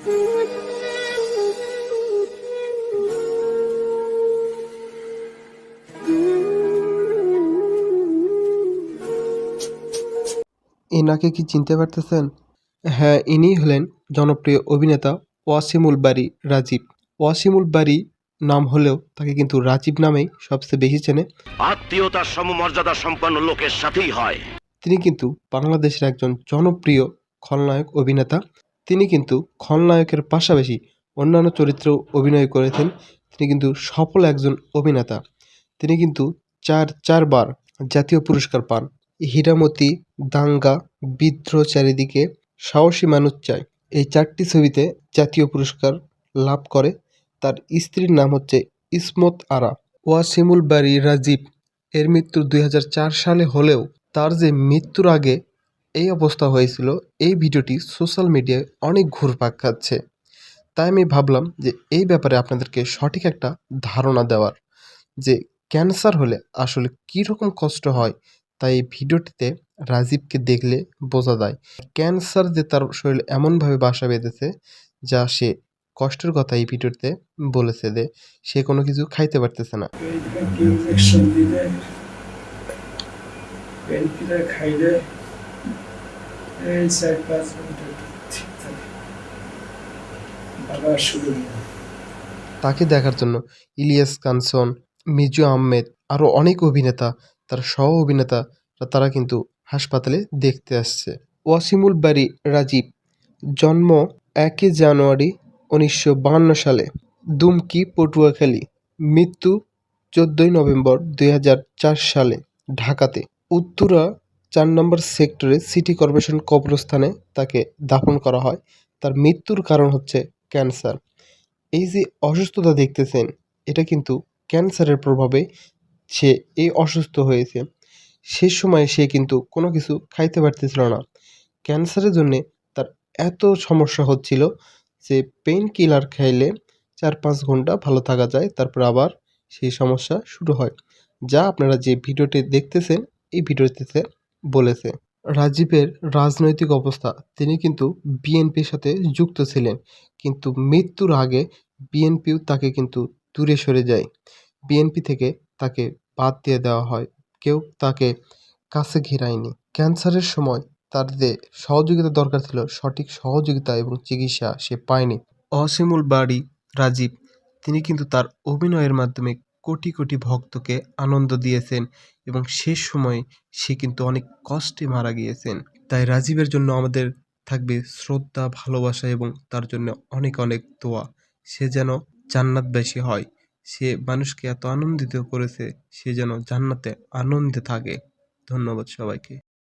এনাকে কি চিনতে পারতেছেন? হ্যাঁ ইনি হলেন জনপ্রিয় অভিনেতা ওয়াসিমুল বারী রাজীব। ওয়াসিমুল বারী নাম হলেও তাকে কিন্তু রাজীব নামেই সবচেয়ে বেশি চেনে। আত্মীয়তার সমমর্যাদা সম্পন্ন লোকের সাথেই হয়। তিনি কিন্তু বাংলাদেশের একজন জনপ্রিয় খলনায়ক অভিনেতা। তিনি কিন্তু খলনায়কের পাশাপাশি অন্যান্য চরিত্রেও অভিনয় করেছেন। তিনি কিন্তু সফল একজন অভিনেতা। তিনি কিন্তু চার, চারবার জাতীয় পুরস্কার পান। হীরামতি, দাঙ্গা, বিদ্রোহ চারিদিকে সাহসী মানুষ চায়। এই চারটি ছবিতে জাতীয় পুরস্কার লাভ করে। তার স্ত্রীর নাম হচ্ছে ইসমত আরা। ওয়াসিমুল বারী রাজীব, এর মৃত্যু দুই হাজার চার সালে হলেও তার যে মৃত্যুর আগে এই অবস্থা হয়েছিল, এই ভিডিওটি সোশ্যাল মিডিয়ায় অনেক ঘুরপাক খাচ্ছে। তাই আমি ভাবলাম যে এই ব্যাপারে আপনাদেরকে সঠিক একটা ধারণা দেওয়ার, যে ক্যান্সার হলে আসলে কী রকম কষ্ট হয়, তাই এই ভিডিওটিতে রাজীবকে দেখলে বোঝা যায়, ক্যান্সার যে তার শরীরে এমনভাবে বাসা বেঁধেছে, যা সে কষ্টের কথা এই ভিডিওতে বলেছে যে সে কোনো কিছু খাইতে পারতেছে না। খাইলে এই পাঁচ তাকে দেখার জন্য ইলিয়াস কাঞ্চন মিজু আহমেদ আরও অনেক অভিনেতা, তার সহ অভিনেতা, তারা কিন্তু হাসপাতালে দেখতে আসছে। ওয়াসিমুল বারী রাজীব, জন্ম একই জানুয়ারি উনিশশো সালে, দুমকি, পটুয়াখালী, মৃত্যু চোদ্দই নভেম্বর দুই হাজার চার সালে, ঢাকাতে। উত্তরা চার নম্বর সেক্টরে সিটি কর্পোরেশন কবরস্থানে তাকে দাফন করা হয়। তার মৃত্যুর কারণ হচ্ছে ক্যান্সার। এই যে অসুস্থতা দেখতেছেন, এটা কিন্তু ক্যান্সারের প্রভাবে সে এই অসুস্থ হয়েছে। সে সময় সে কিন্তু কোনো কিছু খাইতে পারতেছিল না। ক্যান্সারের জন্যে তার এত সমস্যা হচ্ছিল যে পেইন কিলার খাইলে চার পাঁচ ঘণ্টা ভালো থাকা যায়, তারপর আবার সেই সমস্যা শুরু হয়। যা আপনারা যে ভিডিওটি দেখতেছেন, এই ভিডিওটিতে বলেছে। রাজীবের রাজনৈতিক অবস্থা, তিনি কিন্তু বিএনপির সাথে যুক্ত ছিলেন, কিন্তু মৃত্যুর আগে বিএনপিও তাকে কিন্তু দূরে সরে যায়। বিএনপি থেকে তাকে বাদ দিয়ে দেওয়া হয়, কেউ তাকে কাছে ঘেরায়নি। ক্যান্সারের সময় তার যে সহযোগিতা দরকার ছিল, সঠিক সহযোগিতা এবং চিকিৎসা সে পায়নি। অসীমুল বাড়ি রাজীব, তিনি কিন্তু তার অভিনয়ের মাধ্যমে কোটি কোটি ভক্তকে আনন্দ দিয়েছেন এবং শেষ সময়ে সে কিন্তু অনেক কষ্টে মারা গিয়েছেন। তাই রাজীবের জন্য আমাদের থাকবে শ্রদ্ধা, ভালোবাসা এবং তার জন্য অনেক অনেক দোয়া। সে যেন জান্নাত বেশি হয়। সে মানুষকে এত আনন্দিত করেছে, সে যেন জান্নাতে আনন্দে থাকে। ধন্যবাদ সবাইকে।